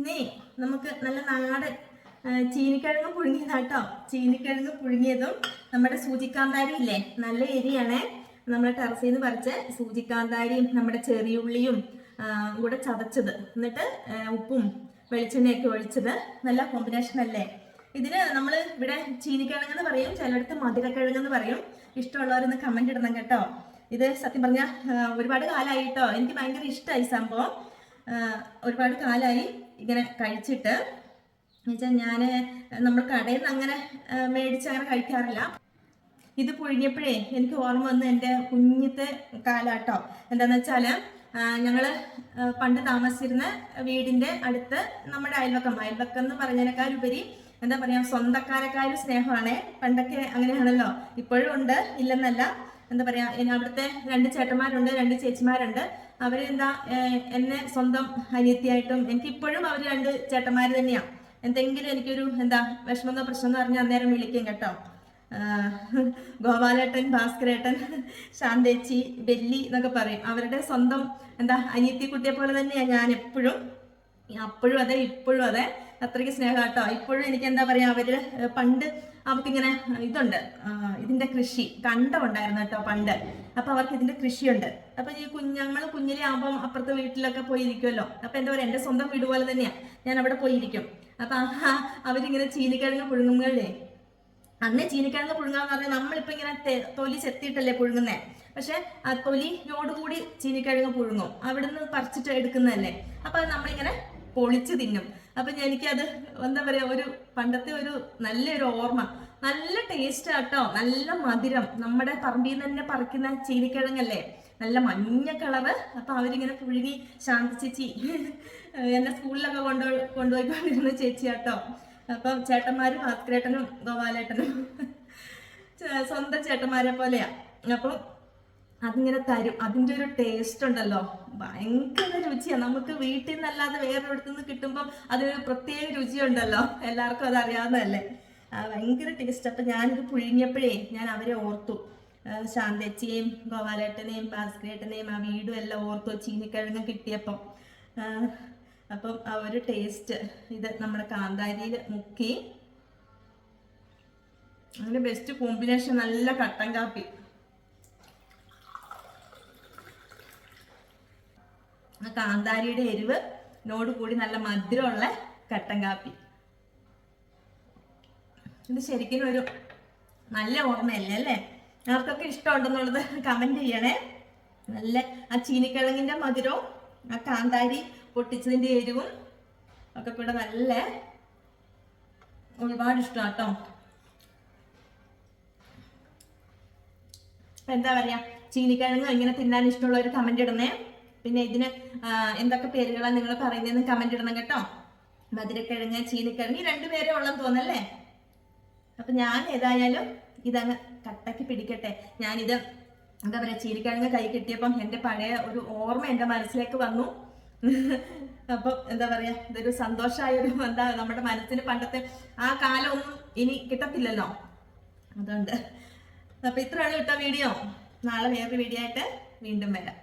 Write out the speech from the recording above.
ഇന്നേ നമുക്ക് നല്ല നാടൻ ചീനിക്കിഴങ്ങ് പുഴുങ്ങിയതാട്ടോ ചീനിക്കിഴങ്ങ് പുഴുങ്ങിയതും നമ്മുടെ സൂചിക്കാന്താരി ഇല്ലേ നല്ല എരിയാണേ. നമ്മുടെ ടെറസിൽ നിന്ന് പറിച്ച് സൂചിക്കാന്താരിയും നമ്മുടെ ചെറിയുള്ളിയും കൂടെ ചതച്ചത്. എന്നിട്ട് ഉപ്പും വെളിച്ചെണ്ണയൊക്കെ ഒഴിച്ചത്. നല്ല കോമ്പിനേഷൻ അല്ലേ? ഇതിന് നമ്മൾ ഇവിടെ ചീനിക്കിഴങ്ങെന്ന് പറയും ചിലയിടത്ത് മധുരക്കിഴങ്ങെന്ന് പറയും. ഇഷ്ടമുള്ളവരൊന്ന് കമന്റ് ഇടണം കേട്ടോ. ഇത് സത്യം പറഞ്ഞാൽ ഒരുപാട് കാലമായി കേട്ടോ എനിക്ക് ഭയങ്കര ഇഷ്ടമായി സംഭവം. ഒരുപാട് കാലമായി ഇങ്ങനെ കഴിച്ചിട്ട് എന്നുവെച്ചാൽ ഞാൻ നമ്മൾ കടയിൽ നിന്ന് അങ്ങനെ മേടിച്ച് അങ്ങനെ കഴിക്കാറില്ല. ഇത് പുഴുങ്ങിയപ്പോഴേ എനിക്ക് ഓർമ്മ വന്ന് എന്റെ കുഞ്ഞിത്തെ കാലാട്ടോ. എന്താന്ന് വെച്ചാൽ ഞങ്ങൾ പണ്ട് താമസിച്ചിരുന്ന വീടിന്റെ അടുത്ത് നമ്മുടെ അയൽവക്കം അയൽവക്കം എന്ന് പറഞ്ഞതിനേക്കാളുപരി എന്താ പറയാ സ്വന്തക്കാരെക്കാരും സ്നേഹമാണ്. പണ്ടൊക്കെ അങ്ങനെയാണല്ലോ. ഇപ്പോഴും ഉണ്ട് ഇല്ലെന്നല്ല. എന്താ പറയാ ഇനി അവിടുത്തെ രണ്ട് ചേട്ടന്മാരുണ്ട് രണ്ട് ചേച്ചിമാരുണ്ട്. അവരെന്താ എന്നെ സ്വന്തം അനിയത്തിയായിട്ടും എനിക്ക് ഇപ്പോഴും അവർ രണ്ട് ചേട്ടന്മാർ തന്നെയാ. എന്തെങ്കിലും എനിക്കൊരു എന്താ വിഷമെന്നോ പ്രശ്നം എന്ന് പറഞ്ഞാൽ അന്നേരം വിളിക്കും കേട്ടോ. ഗോപാലേട്ടൻ ഭാസ്കരേട്ടൻ ശാന്തേച്ചി ബെല്ലി എന്നൊക്കെ പറയും. അവരുടെ സ്വന്തം എന്താ അനിയത്തി കുട്ടിയെ പോലെ തന്നെയാണ് ഞാൻ എപ്പോഴും അപ്പോഴും അതെ ഇപ്പോഴും അതെ. അത്രയ്ക്ക് സ്നേഹം കേട്ടോ. ഇപ്പോഴും എനിക്ക് എന്താ പറയാ അവർ പണ്ട് അവർക്കിങ്ങനെ ഇതുണ്ട്. ഇതിന്റെ കൃഷി കണ്ടമുണ്ടായിരുന്നു കേട്ടോ പണ്ട്. അപ്പൊ അവർക്ക് ഇതിന്റെ കൃഷിയുണ്ട്. അപ്പൊ ഈ കുഞ്ഞങ്ങൾ കുഞ്ഞിലെ ആകുമ്പോൾ അപ്പുറത്തെ വീട്ടിലൊക്കെ പോയിരിക്കുമല്ലോ അപ്പൊ എന്താ പറയാ എന്റെ സ്വന്തം വീട് പോലെ തന്നെയാ. ഞാൻ അവിടെ പോയിരിക്കും. അപ്പൊ അവരിങ്ങനെ ചീനിക്കിഴങ്ങ് പുഴുങ്ങുമ്പോഴേ അന്നേ ചീനിക്കിഴങ്ങ് പുഴുങ്ങാന്ന് പറഞ്ഞാൽ നമ്മളിപ്പോ ഇങ്ങനെ തൊലി ചെത്തിയിട്ടല്ലേ പുഴുങ്ങുന്നേ? പക്ഷെ ആ തൊലിയോടുകൂടി ചീനിക്കിഴങ്ങ് പുഴുങ്ങും. അവിടുന്ന് പറിച്ചിട്ട് എടുക്കുന്നതല്ലേ? അപ്പൊ നമ്മളിങ്ങനെ പൊളിച്ച് തിന്നും. അപ്പൊ എനിക്കത് എന്താ പറയാ ഒരു പണ്ടത്തെ ഒരു നല്ലൊരു ഓർമ്മ. നല്ല ടേസ്റ്റ് ആട്ടോ നല്ല മധുരം. നമ്മുടെ പറമ്പിൽ നിന്ന് തന്നെ പറിക്കുന്ന ചീനിക്കിഴങ്ങല്ലേ? നല്ല മഞ്ഞ കളറ് അപ്പൊ അവരിങ്ങനെ പുഴുങ്ങി ശാന്തി ചേച്ചി എന്നെ സ്കൂളിലൊക്കെ കൊണ്ടു കൊണ്ടുപോയിക്കൊണ്ടിരുന്ന ചേച്ചി ആട്ടോ. അപ്പം ചേട്ടന്മാരും ഭാസ്കരേട്ടനും ഗോപാലേട്ടനും സ്വന്തം ചേട്ടന്മാരെ പോലെയാ. അപ്പം അതിങ്ങനെ തരും. അതിന്റെ ഒരു ടേസ്റ്റ് ഉണ്ടല്ലോ. ഭയങ്കര രുചിയാണ് നമുക്ക് വീട്ടിൽ നിന്നല്ലാതെ വേറൊരിടത്തു നിന്ന് കിട്ടുമ്പോൾ അതിനൊരു പ്രത്യേക രുചിയുണ്ടല്ലോ എല്ലാവർക്കും അത് അറിയാവുന്നതല്ലേ? ഭയങ്കര ടേസ്റ്റ് അപ്പൊ ഞാനിത് പുഴുങ്ങിയപ്പോഴേ ഞാൻ അവരെ ഓർത്തു. ശാന്തേച്ചിയെയും ഗോപാലേട്ടനെയും ഭാസ്കരേട്ടനെയും ആ വീടും എല്ലാം ഓർത്തു ചീനിക്കിഴങ്ങ് കിട്ടിയപ്പം. അപ്പം ആ ഒരു ടേസ്റ്റ് ഇത് നമ്മുടെ കാന്താരിയിൽ മുക്കി. അങ്ങനെ ബെസ്റ്റ് കോമ്പിനേഷൻ നല്ല കട്ടൻ കാപ്പി. കാന്താരിയുടെ എരിവ് കൂടി നല്ല മധുരമുള്ള കട്ടൻ കാപ്പി. ഇത് ശരിക്കും ഒരു നല്ല ഓർമ്മയല്ലേ അല്ലേ? ആർക്കൊക്കെ ഇഷ്ടമുണ്ടെന്നുള്ളത് കമന്റ് ചെയ്യണേ. നല്ല ആ ചീനിക്കിഴങ്ങിന്റെ മധുരവും ആ കാന്താരി പൊട്ടിച്ചതിന്റെ എരിവും ഒക്കെ കൂടെ നല്ല ഒരുപാട് ഇഷ്ടം കേട്ടോ. എന്താ പറയാ? ചീനിക്കിഴങ്ങ് ഇങ്ങനെ തിന്നാൻ ഇഷ്ടമുള്ളവർ കമന്റ് ഇടണേ. പിന്നെ ഇതിന് എന്തൊക്കെ പേരുകളാണ് നിങ്ങൾ പറയുന്നതെന്ന് കമന്റ് ഇടണം കേട്ടോ. മധുരക്കിഴങ്ങ് ചീനിക്കിഴങ്ങ് രണ്ടുപേരെ ഉള്ളെന്ന് തോന്നല്ലേ? അപ്പൊ ഞാൻ ഏതായാലും ഇതങ്ങ് കട്ടക്ക് പിടിക്കട്ടെ. ഞാനിത് എന്താ പറയാ ചീനിക്കിഴങ്ങ് കൈ കിട്ടിയപ്പം എന്റെ പഴയ ഒരു ഓർമ്മ എന്റെ മനസ്സിലേക്ക് വന്നു. അപ്പം എന്താ പറയാ ഇതൊരു സന്തോഷമായ ഒരു എന്താ നമ്മുടെ മനസ്സിന് പണ്ടത്തെ ആ കാലമൊന്നും ഇനി കിട്ടത്തില്ലല്ലോ. അതുകൊണ്ട് അപ്പൊ ഇത്രയാണ് കിട്ട വീഡിയോ. നാളെ വേറൊരു വീഡിയോ ആയിട്ട് വീണ്ടും വരാം.